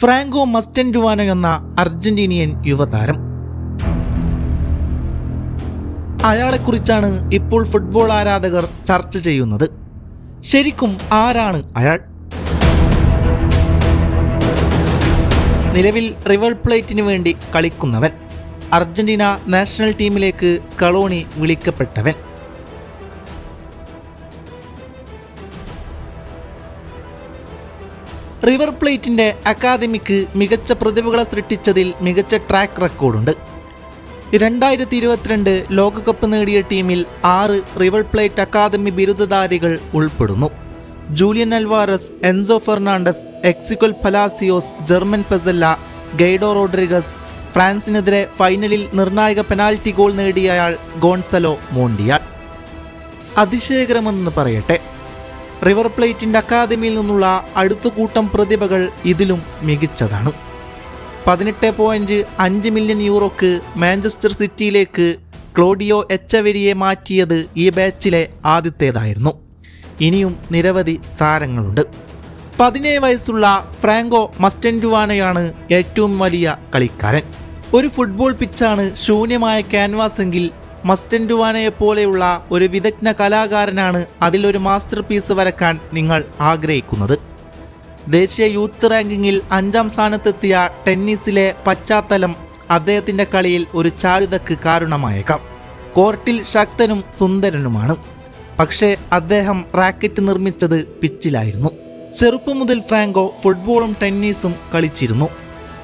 Franco മസ്റ്റൻഡുവാനോ എന്ന Argentinian യുവതാരം. അയാളെക്കുറിച്ചാണ് ഇപ്പോൾ ഫുട്ബോൾ ആരാധകർ ചർച്ച ചെയ്യുന്നത്. ശരിക്കും ആരാണ് അയാൾ? നിലവിൽ റിവർ പ്ലേറ്റിന് വേണ്ടി കളിക്കുന്നവൻ. അർജന്റീന നാഷണൽ ടീമിലേക്ക് സ്കളോണി വിളിക്കപ്പെട്ടവൻ. റിവർ പ്ലേറ്റിന്റെ അക്കാദമിക്ക് മികച്ച പ്രതിഭകളെ സൃഷ്ടിച്ചതിൽ മികച്ച ട്രാക്ക് റെക്കോർഡുണ്ട് രണ്ടായിരത്തി ഇരുപത്തിരണ്ട് ലോകകപ്പ് നേടിയ ടീമിൽ ആറ് റിവർ പ്ലേറ്റ് അക്കാദമി ബിരുദധാരികൾ ഉൾപ്പെടുന്നു. Julian Alvarez Enzo Fernandez Exequiel Palacios German Pezzella Guido Rodriguez ഫ്രാൻസിനെതിരെ ഫൈനലിൽ നിർണായക പെനാൽറ്റി ഗോൾ നേടിയയാൾ ഗോൺസലോ മോണ്ടിയാൽ. അതിശയകരമെന്ന് പറയട്ടെ. റിവർ പ്ലേറ്റിന്റെ അക്കാദമിയിൽ നിന്നുള്ള അടുത്ത കൂട്ടം പ്രതിഭകൾ ഇതിലും മികച്ചതാണ്. പതിനെട്ട് പോയിന്റ് അഞ്ച് മില്യൺ യൂറോക്ക് മാഞ്ചസ്റ്റർ സിറ്റിയിലേക്ക് ക്ലോഡിയോ എച്ചവരിയെ മാറ്റിയത് ഈ ബാച്ചിലെ ആദ്യത്തേതായിരുന്നു. ഇനിയും നിരവധി താരങ്ങളുണ്ട്. പതിനേഴ് വയസ്സുള്ള ഫ്രാങ്കോ മസ്റ്റൻഡുവാനയാണ് ഏറ്റവും വലിയ കളിക്കാരൻ. ഒരു ഫുട്ബോൾ പിച്ചാണ് ശൂന്യമായ ക്യാൻവാസ് മസ്റ്റൻഡുവാനയെ പോലെയുള്ള ഒരു വിദഗ്ധ കലാകാരനാണ് അതിലൊരു മാസ്റ്റർ പീസ് വരക്കാൻ നിങ്ങൾ ആഗ്രഹിക്കുന്നത്. ദേശീയ യൂത്ത് റാങ്കിങ്ങിൽ അഞ്ചാം സ്ഥാനത്തെത്തിയ ടെന്നീസിലെ പശ്ചാത്തലം അദ്ദേഹത്തിന്റെ കളിയിൽ ഒരു ചാരുതക്ക് കാരണമായേക്കാം. കോർട്ടിൽ ശക്തനും സുന്ദരനുമാണ്. പക്ഷേ അദ്ദേഹം റാക്കറ്റ് നിർമ്മിച്ചത് പിച്ചിലായിരുന്നു. ചെറുപ്പം മുതൽ ഫ്രാങ്കോ ഫുട്ബോളും ടെന്നീസും കളിച്ചിരുന്നു.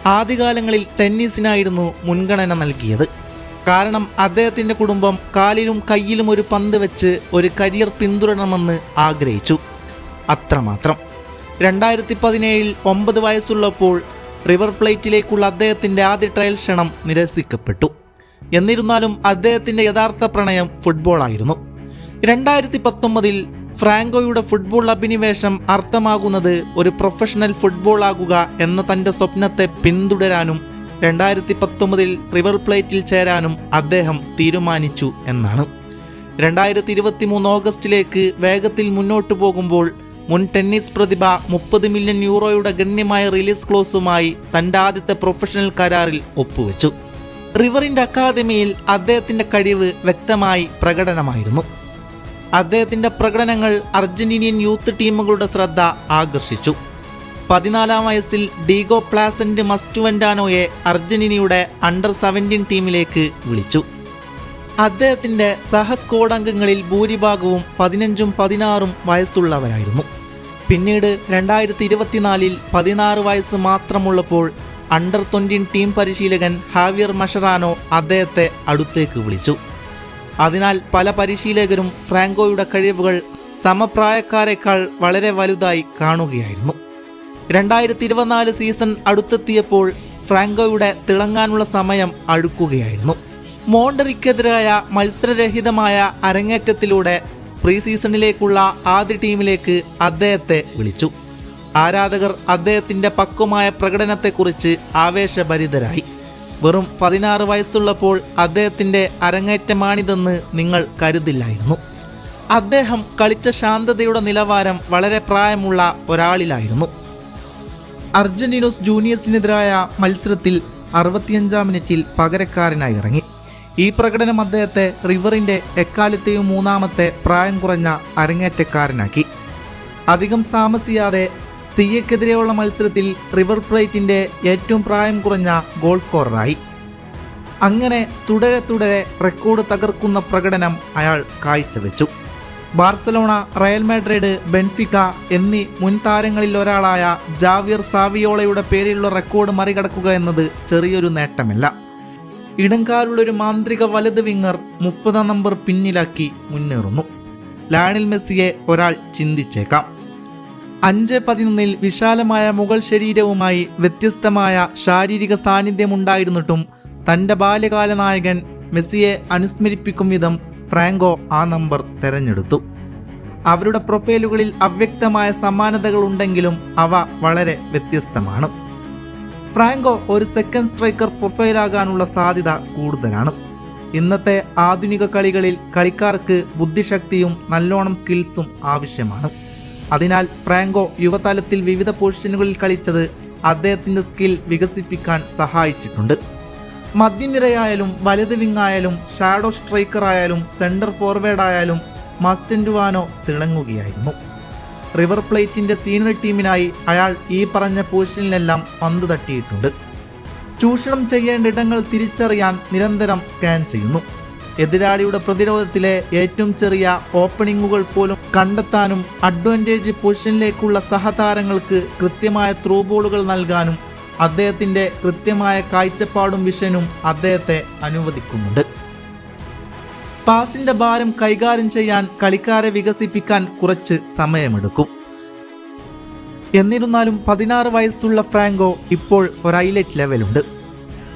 ആദ്യകാലങ്ങളിൽ ടെന്നീസിനായിരുന്നു മുൻഗണന നൽകിയത്. കാരണം അദ്ദേഹത്തിന്റെ കുടുംബം കാലിലും കയ്യിലും ഒരു പന്ത് വെച്ച് ഒരു കരിയർ പിന്തുടരണമെന്ന് ആഗ്രഹിച്ചു. അത്രമാത്രം. രണ്ടായിരത്തി പതിനേഴിൽ ഒമ്പത് വയസ്സുള്ളപ്പോൾ റിവർ പ്ലേറ്റിലേക്കുള്ള അദ്ദേഹത്തിന്റെ ആദ്യ ട്രയൽ ക്ഷണം നിരസിക്കപ്പെട്ടു. എന്നിരുന്നാലും അദ്ദേഹത്തിന്റെ യഥാർത്ഥ പ്രണയം ഫുട്ബോളായിരുന്നു രണ്ടായിരത്തി പത്തൊമ്പതിൽ ഫ്രാങ്കോയുടെ ഫുട്ബോൾ അഭിനിവേശം അർത്ഥമാകുന്നത് ഒരു പ്രൊഫഷണൽ ഫുട്ബോൾ ആകുക എന്ന തന്റെ സ്വപ്നത്തെ പിന്തുടരാനും രണ്ടായിരത്തി പത്തൊമ്പതിൽ റിവർ പ്ലേറ്റിൽ ചേരാനും അദ്ദേഹം തീരുമാനിച്ചു എന്നാണ്. രണ്ടായിരത്തി ഇരുപത്തി മൂന്ന് ഓഗസ്റ്റിലേക്ക് വേഗത്തിൽ മുന്നോട്ടു പോകുമ്പോൾ മുൻ ടെന്നീസ് പ്രതിഭ മുപ്പത് മില്യൺ യൂറോയുടെ ഗണ്യമായ റിലീസ് ക്ലോസുമായി തന്റെ ആദ്യത്തെ പ്രൊഫഷണൽ കരാറിൽ ഒപ്പുവെച്ചു. റിവറിന്റെ അക്കാദമിയിൽ അദ്ദേഹത്തിന്റെ കഴിവ് വ്യക്തമായി പ്രകടനമായിരുന്നു. അദ്ദേഹത്തിന്റെ പ്രകടനങ്ങൾ അർജന്റീനിയൻ യൂത്ത് ടീമുകളുടെ ശ്രദ്ധ ആകർഷിച്ചു. പതിനാലാം വയസ്സിൽ ഡീഗോ പ്ലാസന്റ് മസ്റ്റുവെൻഡാനോയെ അർജന്റീനയുടെ അണ്ടർ സെവന്റീൻ ടീമിലേക്ക് വിളിച്ചു. അദ്ദേഹത്തിന്റെ സഹ സ്ക്വാഡ് അംഗങ്ങളിൽ ഭൂരിഭാഗവും പതിനഞ്ചും പതിനാറും വയസ്സുള്ളവരായിരുന്നു. പിന്നീട് രണ്ടായിരത്തി ഇരുപത്തിനാലിൽ പതിനാറ് വയസ്സ് മാത്രമുള്ളപ്പോൾ അണ്ടർ ട്വന്റീൻ ടീം പരിശീലകൻ ഹാവിയർ മഷറാനോ അദ്ദേഹത്തെ അടുത്തേക്ക് വിളിച്ചു. അതിനാൽ പല പരിശീലകരും ഫ്രാങ്കോയുടെ കഴിവുകൾ സമപ്രായക്കാരെക്കാൾ വളരെ വലുതായി കാണുകയായിരുന്നു. രണ്ടായിരത്തി ഇരുപത്തിനാല് സീസൺ അടുത്തെത്തിയപ്പോൾ ഫ്രാങ്കോയുടെ തിളങ്ങാനുള്ള സമയം അടുക്കുകയായിരുന്നു. മോണ്ടറിക്കെതിരായ മത്സരരഹിതമായ അരങ്ങേറ്റത്തിലൂടെ പ്രീ സീസണിലേക്കുള്ള ആദ്യ ടീമിലേക്ക് അദ്ദേഹത്തെ വിളിച്ചു. ആരാധകർ അദ്ദേഹത്തിന്റെ പക്വമായ പ്രകടനത്തെക്കുറിച്ച് ആവേശഭരിതരായി. വെറും പതിനാറ് വയസ്സുള്ളപ്പോൾ അദ്ദേഹത്തിന്റെ അരങ്ങേറ്റമാണിതെന്ന് നിങ്ങൾ കരുതില്ലായിരുന്നു. അദ്ദേഹം കളിച്ച ശാന്തതയുടെ നിലവാരം വളരെ പ്രായമുള്ള ഒരാളിലായിരുന്നു. അർജന്റീനോസ് ജൂനിയേഴ്സിനെതിരായ മത്സരത്തിൽ അറുപത്തിയഞ്ചാം മിനിറ്റിൽ പകരക്കാരനായി ഇറങ്ങി. ഈ പ്രകടനം അദ്ദേഹത്തെ റിവറിന്റെ എക്കാലത്തെയും മൂന്നാമത്തെ പ്രായം കുറഞ്ഞ അരങ്ങേറ്റക്കാരനാക്കി. അധികം താമസിയാതെ സിയക്കെതിരെയുള്ള മത്സരത്തിൽ റിവർ പ്ലേറ്റിന്റെ ഏറ്റവും പ്രായം കുറഞ്ഞ ഗോൾ സ്കോററായി. അങ്ങനെ തുടരെ തുടരെ റെക്കോർഡ് തകർക്കുന്ന പ്രകടനം അയാൾ കാഴ്ചവെച്ചു. ബാർസലോണ റയൽ മാഡ്രിഡ് ബെൻഫിക്ക എന്നീ മുൻ താരങ്ങളിൽ ഒരാളായ ജാവിയർ സാവിയോളയുടെ പേരിലുള്ള റെക്കോർഡ് മറികടക്കുക എന്നത് ചെറിയൊരു നേട്ടമല്ല. ഇടങ്കാലുള്ള ഒരു മാന്ത്രിക വലത് വിങ്ങർ മുപ്പതാം നമ്പർ പിന്നിലാക്കി മുന്നേറുന്നു. ലാണിൽ മെസ്സിയെ ഒരാൾ ചിന്തിച്ചേക്കാം. അഞ്ച് പതിനൊന്നിൽ വിശാലമായ മുഗൾ ശരീരവുമായി വ്യത്യസ്തമായ ശാരീരിക സാന്നിധ്യമുണ്ടായിരുന്നിട്ടും തന്റെ ബാല്യകാല നായകൻ മെസ്സിയെ അനുസ്മരിപ്പിക്കും വിധം ഫ്രാങ്കോ ആ നമ്പർ തെരഞ്ഞെടുത്തു. അവരുടെ പ്രൊഫൈലുകളിൽ അവ്യക്തമായ സമാനതകളുണ്ടെങ്കിലും അവ വളരെ വ്യത്യസ്തമാണ്. ഫ്രാങ്കോ ഒരു സെക്കൻഡ് സ്ട്രൈക്കർ പ്രൊഫൈലാകാനുള്ള സാധ്യത കൂടുതലാണ്. ഇന്നത്തെ ആധുനിക കളികളിൽ കളിക്കാർക്ക് ബുദ്ധിശക്തിയും നല്ലോണം സ്കിൽസും ആവശ്യമാണ്. അതിനാൽ ഫ്രാങ്കോ യുവതലത്തിൽ വിവിധ പൊസിഷനുകളിൽ കളിച്ചത് അദ്ദേഹത്തിന്റെ സ്കിൽ വികസിപ്പിക്കാൻ സഹായിച്ചിട്ടുണ്ട്. മധ്യനിരയായാലും വലത് വിങ്ങായാലും ഷാഡോ സ്ട്രൈക്കർ ആയാലും സെന്റർ ഫോർവേഡ് ആയാലും മസ്റ്റൻഡുവാനോ തിളങ്ങുകയായിരുന്നു. റിവർ പ്ലേറ്റിന്റെ സീനിയർ ടീമിനായി അയാൾ ഈ പറഞ്ഞ പൊസിഷനിലെല്ലാം പന്ത് തട്ടിയിട്ടുണ്ട്. ചൂഷണം ചെയ്യേണ്ട ഇടങ്ങൾ തിരിച്ചറിയാൻ നിരന്തരം സ്കാൻ ചെയ്യുന്നു. എതിരാളിയുടെ പ്രതിരോധത്തിലെ ഏറ്റവും ചെറിയ ഓപ്പണിങ്ങുകൾ പോലും കണ്ടെത്താനും അഡ്വാന്റേജ് പൊസിഷനിലേക്കുള്ള സഹതാരങ്ങൾക്ക് കൃത്യമായ ത്രൂ ബോളുകൾ നൽകാനും അദ്ദേഹത്തിന്റെ കൃത്യമായ കാഴ്ചപ്പാടും വിഷനും അദ്ദേഹത്തെ അനുവദിക്കുന്നുണ്ട്. പാസിന്റെ ഭാരം കൈകാര്യം ചെയ്യാൻ കളിക്കാരെ വികസിപ്പിക്കാൻ കുറച്ച് സമയമെടുക്കും. എന്നിരുന്നാലും പതിനാറ് വയസ്സുള്ള ഫ്രാങ്കോ ഇപ്പോൾ ഒരു ഹൈലൈറ്റ് ലെവലുണ്ട്.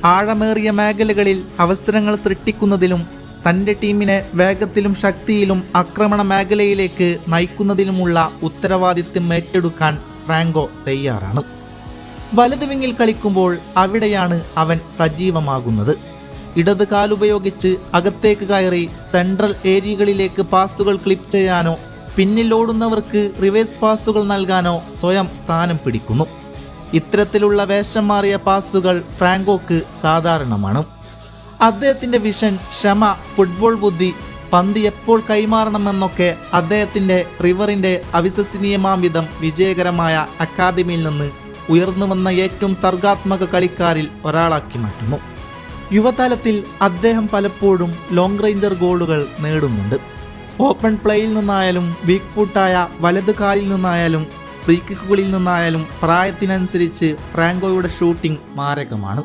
ആഴമേറിയ മേഖലകളിൽ അവസരങ്ങൾ സൃഷ്ടിക്കുന്നതിലും തന്റെ ടീമിനെ വേഗത്തിലും ശക്തിയിലും ആക്രമണ മേഖലയിലേക്ക് നയിക്കുന്നതിലുമുള്ള ഉത്തരവാദിത്വം ഏറ്റെടുക്കാൻ ഫ്രാങ്കോ തയ്യാറാണ്. വലത് വിങ്ങിൽ കളിക്കുമ്പോൾ അവിടെയാണ് അവൻ സജീവമാകുന്നത്. ഇടത് കാലുപയോഗിച്ച് അകത്തേക്ക് കയറി സെൻട്രൽ ഏരിയകളിലേക്ക് പാസുകൾ ക്ലിപ്പ് ചെയ്യാനോ പിന്നിൽ ഓടുന്നവർക്ക് റിവേഴ്സ് പാസുകൾ നൽകാനോ സ്വയം സ്ഥാനം പിടിക്കുന്നു. ഇത്തരത്തിലുള്ള വേഷം മാറിയ പാസുകൾ ഫ്രാങ്കോക്ക് സാധാരണമാണ്. അദ്ദേഹത്തിന്റെ വിഷൻ ക്ഷമ ഫുട്ബോൾ ബുദ്ധി പന്ത് എപ്പോൾ കൈമാറണമെന്നൊക്കെ അദ്ദേഹത്തിന്റെ റിവറിന്റെ അവിശ്വസനീയമാം വിധം വിജയകരമായ അക്കാദമിയിൽ നിന്ന് ഉയർന്നു വന്ന ഏറ്റവും സർഗാത്മക കളിക്കാരിൽ ഒരാളാക്കി മാറ്റുന്നു. യുവതലത്തിൽ അദ്ദേഹം പലപ്പോഴും ലോങ് റേഞ്ചർ ഗോളുകൾ നേടുന്നുണ്ട്. ഓപ്പൺ പ്ലേയിൽ നിന്നായാലും വീക്ക് ഫുട്ടായ വലത് കാലിൽ നിന്നായാലും ഫ്രീ കിക്കുകളിൽ നിന്നായാലും പ്രായത്തിനനുസരിച്ച് ഫ്രാങ്കോയുടെ ഷൂട്ടിംഗ് മാരകമാണ്.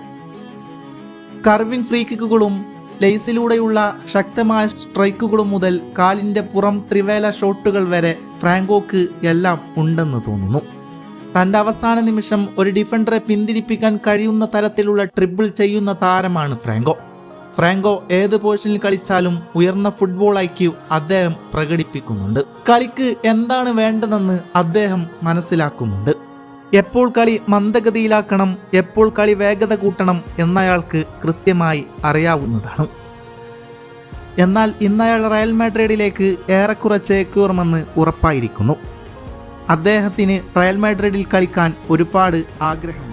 കർവിംഗ് ഫ്രീ കിക്കുകളും ലേസിലൂടെയുള്ള ശക്തമായ സ്ട്രൈക്കുകളും മുതൽ കാലിന്റെ പുറം ട്രിവേല ഷോട്ടുകൾ വരെ ഫ്രാങ്കോക്ക് എല്ലാം ഉണ്ടെന്ന് തോന്നുന്നു. തന്റെ അവസാന നിമിഷം ഒരു ഡിഫൻഡറെ പിന്തിരിപ്പിക്കാൻ കഴിയുന്ന തരത്തിലുള്ള ട്രിപ്പിൾ ചെയ്യുന്ന താരമാണ് ഫ്രാങ്കോ. ഫ്രാങ്കോ ഏത് പൊസിഷനിൽ കളിച്ചാലും ഉയർന്ന ഫുട്ബോൾ ഐക്യു അദ്ദേഹം പ്രകടിപ്പിക്കുന്നുണ്ട്. കളിക്ക് എന്താണ് വേണ്ടതെന്ന് അദ്ദേഹം മനസ്സിലാക്കുന്നുണ്ട്. എപ്പോൾ കളി മന്ദഗതിയിലാക്കണം എപ്പോൾ കളി വേഗത കൂട്ടണം എന്നയാൾക്ക് കൃത്യമായി അറിയാവുന്നതാണ്. എന്നാൽ ഇന്നയാൾ റയൽ മാഡ്രിഡിലേക്ക് ഏറെക്കുറെ ചേക്കേറുമെന്ന് ഉറപ്പായിരിക്കുന്നു. അദ്ദേഹത്തിന് റയൽ മാഡ്രിഡിൽ കളിക്കാൻ ഒരുപാട് ആഗ്രഹമുണ്ട്.